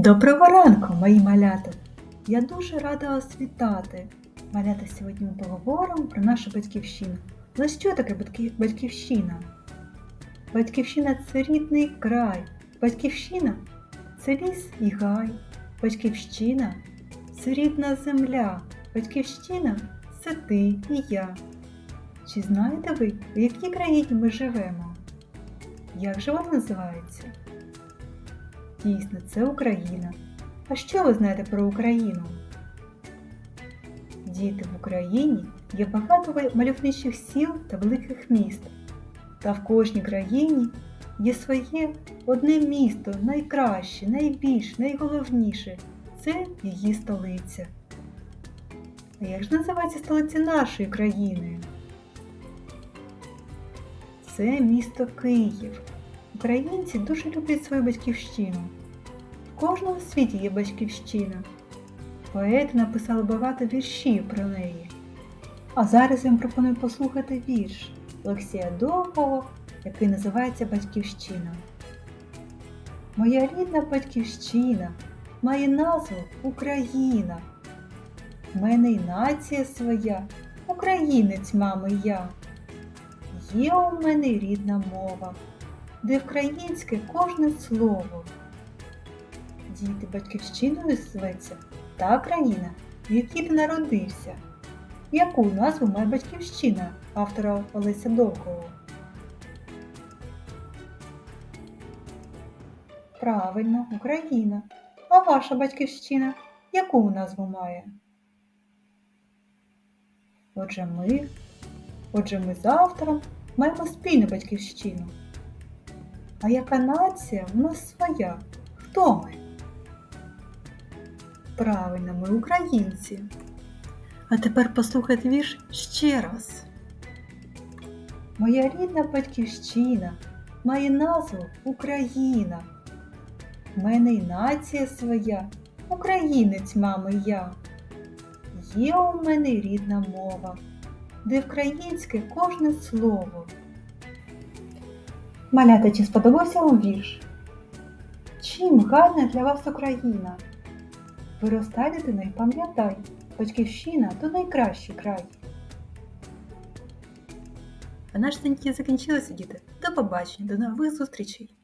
Доброго ранку, мої малята! Я дуже рада вас вітати. Малята, сьогодні ми поговоримо про нашу батьківщину. Ну що таке батьківщина? Батьківщина це рідний край. Батьківщина це ліс і гай. Батьківщина це рідна земля. Батьківщина це ти і я. Чи знаєте ви, в якій країні ми живемо? Як же вона називається? Дійсно, це Україна. А що ви знаєте про Україну? Діти в Україні є багато мальовничих сіл та великих міст. Та в кожній країні є своє одне місто, найкраще, найбільше, найголовніше це її столиця. А як ж називається столиця нашої країни? Це місто Київ. Українці дуже люблять свою батьківщину. В кожному світі є батьківщина. Поети написали багато віршів про неї. А зараз я вам пропоную послухати вірш Олексія Довгого, який називається Батьківщина. Моя рідна батьківщина має назву Україна. В мене й нація своя, українець, мами я. Є у мене рідна мова, де українське кожне слово. Діти батьківщиною зветься та країна, в якій ти народився. Яку назву має батьківщина автора Олеся Довгого? Правильно, Україна. А ваша батьківщина яку назву має? Отже, ми, отже, ми з автором маємо спільну батьківщину. А яка нація в нас своя? Хто ми? Правильно, ми українці. А тепер послухайте вірш ще раз. Моя рідна батьківщина має назву Україна. В мене й нація своя, українець, мами я. Є у мене рідна мова, де українське кожне слово. Малята, чи сподобався вам вірш? Чим гарна для вас Україна? Виростай, дитино, і пам'ятай, батьківщина то найкращий край. А наш заняття закінчилося, діти. До побачення, до нових зустрічей!